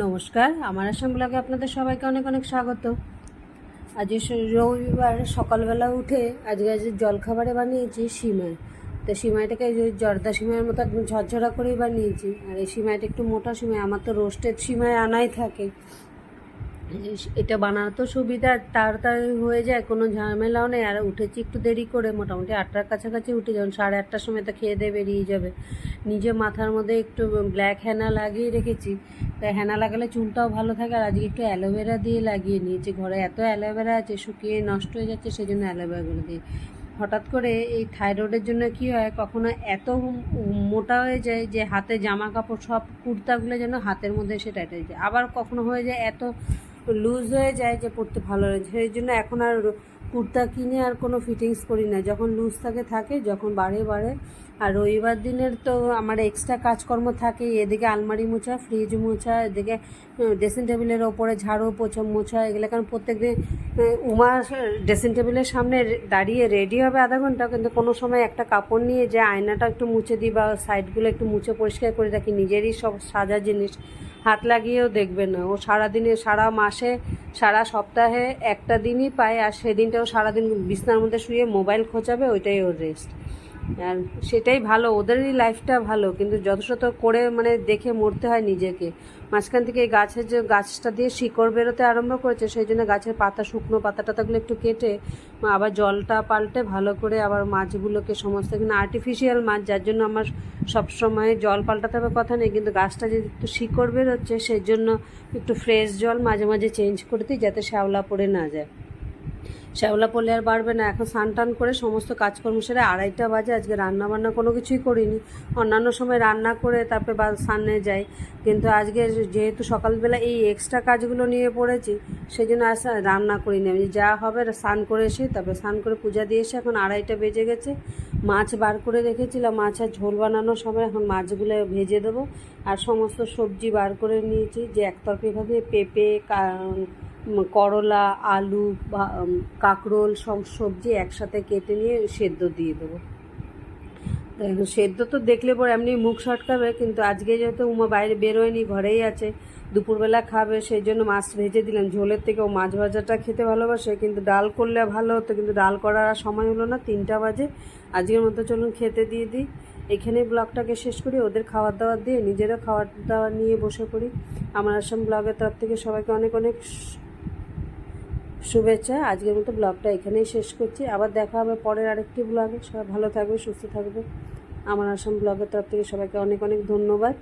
নমস্কার। আমার আসাম ব্লগে আপনাদের সবাইকে অনেক অনেক স্বাগত। আজ রবিবার সকালবেলা উঠে আজকে আজ জলখাবারে বানিয়েছি সিমাই। তো সিমাইটাকে জর্দা সিমাইয়ের মতো একদম ঝরঝরা করেই বানিয়েছি। আর এই সিমাইটা একটু মোটা সিমাই, আমার তো রোস্টেড সিমাই আনাই থাকে। এটা বানানো সুবিধা, তাড়াতাড়ি হয়ে যায়, কোনো ঝামেলাও নেই। আর উঠেছি একটু দেরি করে, মোটামুটি আটটার কাছাকাছি উঠে যখন সাড়ে আটটার সময় তো খেয়ে দিয়ে বেরিয়ে যাবে। নিজে মাথার মধ্যে একটু ব্ল্যাক হেনা লাগিয়ে রেখেছি। তাই হেনা লাগালে চুলটাও ভালো থাকে, আর আজকে একটু অ্যালোভেরা দিয়ে লাগিয়ে নিয়েছি। ঘরে এত অ্যালোভেরা আছে, শুকিয়ে নষ্ট হয়ে যাচ্ছে সেই জন্য অ্যালোভেরাগুলো দিয়ে। হঠাৎ করে এই থাইরয়েডের জন্য কি হয়, কখনো এত মোটা হয়ে যায় যে হাতে জামা কাপড় সব কুর্তাগুলো যেন হাতের মধ্যে এসে টাইট হয়ে যায়। আবার কখনো হয়ে যায় এত লুজ হয়ে যায় যে পরতে ভালো লাগে। সেই জন্য এখন আর কুর্তা কিনে আর কোনো ফিটিংস করি না। যখন লুজ থাকে থাকে, যখন বাড়ে বাড়ে। আর রবিবার দিনের তো আমার এক্সট্রা কাজকর্ম থাকে। এদিকে আলমারি মোছা ফ্রিজ মোছা, এদিকে ড্রেসিং টেবিলের ওপরে ঝাড়ু পোছা মোছা, এগুলো কারণ প্রত্যেক দিন উমা ড্রেসিং টেবিলের সামনে দাঁড়িয়ে রেডি হবে আধা ঘণ্টা। কিন্তু কোনো সময় একটা কাপড় নিয়ে যে আয়নাটা একটু মুছে দিই বা সাইডগুলো একটু মুছে পরিষ্কার করে রাখি, নিজেরই সব সাজা জিনিস। হাত লাগিয়েও দেখবে না। ও সারাদিনে, সারা মাসে, সারা সপ্তাহে একটা দিনই পায় আর সেদিনটাও সারাদিন বিছনার মধ্যে শুয়ে মোবাইল খোঁচাবে, ওইটাই ওর রেস্ট আর সেটাই ভালো, ওদেরই লাইফটা ভালো, কিন্তু যথাযথ করে মানে দেখে মরতে হয় নিজেকে। মাঝখান থেকে এই গাছের যে গাছটা দিয়ে শিকড় বেরোতে আরম্ভ করেছে, সেই জন্য গাছের পাতা, শুকনো পাতা টাতাগুলো একটু কেটে, আবার জলটা পাল্টে ভালো করে আবার মাছগুলোকে সমস্ত কিন্তু আর্টিফিশিয়াল মাছ, যার জন্য আমার সবসময় জল পাল্টাতে হবে কথা নেই, কিন্তু গাছটা যদি একটু শিকড় বেরোচ্ছে, সেই জন্য একটু ফ্রেশ জল মাঝে মাঝে চেঞ্জ করে দিই, যাতে শ্যাওলা পড়ে না যায়। শ্যাওলা পড়লে আর বাড়বে না। এখন স্নান টান করে সমস্ত কাজকর্ম সেরে আড়াইটা বাজে, আজকে রান্না বান্না কোনো কিছুই করিনি। অন্যান্য সময় রান্না করে তারপরে বা স্নানে যাই। কিন্তু আজকে যেহেতু সকালবেলা এই এক্সট্রা কাজগুলো নিয়ে পড়েছি সেই জন্য আজ রান্না করিনি আমি। যা হবে স্নান করে এসে, তারপরে স্নান করে পূজা দিয়ে এসে এখন আড়াইটা বেজে গেছে। মাছ বার করে রেখেছিলাম, মাছ আর ঝোল বানানোর সময় এখন মাছগুলো ভেজে দেবো। আর সমস্ত সবজি বার করে নিয়েছি, যে একতরফিভাবে পেঁপে করলা, আলু কাঁকরোল সব সবজি একসাথে কেটে নিয়ে সেদ্ধ দিয়ে দেবো। সেদ্ধ তো দেখলে পরে এমনি মুখ সটকাবে, কিন্তু আজকে যেহেতু উমা বাইরে বেরোয়নি, ঘরেই আছে, দুপুরবেলা খাবে, সেই জন্য মাছ ভেজে দিলাম। ঝোলের থেকে ও মাছ ভাজাটা খেতে ভালোবাসে, কিন্তু ডাল করলে ভালো হতো, কিন্তু ডাল করার আর সময় হলো না, তিনটা বাজে। আজকের মতো চলুন খেতে দিয়ে দিই। এখানে ব্লগটাকে শেষ করি, ওদের খাবার দাবার দিয়ে নিজেরও খাবার দাবার নিয়ে বসে পড়ি। আমার আসাম ব্লগের তরফ থেকে সবাইকে অনেক অনেক শুভেচ্ছা, আজকের মতো ব্লগটা এখানেই শেষ করছি। আবার দেখা হবে পরের আরেকটি ব্লগে। সবাই ভালো থাকবে, সুস্থ থাকবে। আমার আসাম ব্লগের তরফ থেকে সবাইকে অনেক অনেক ধন্যবাদ।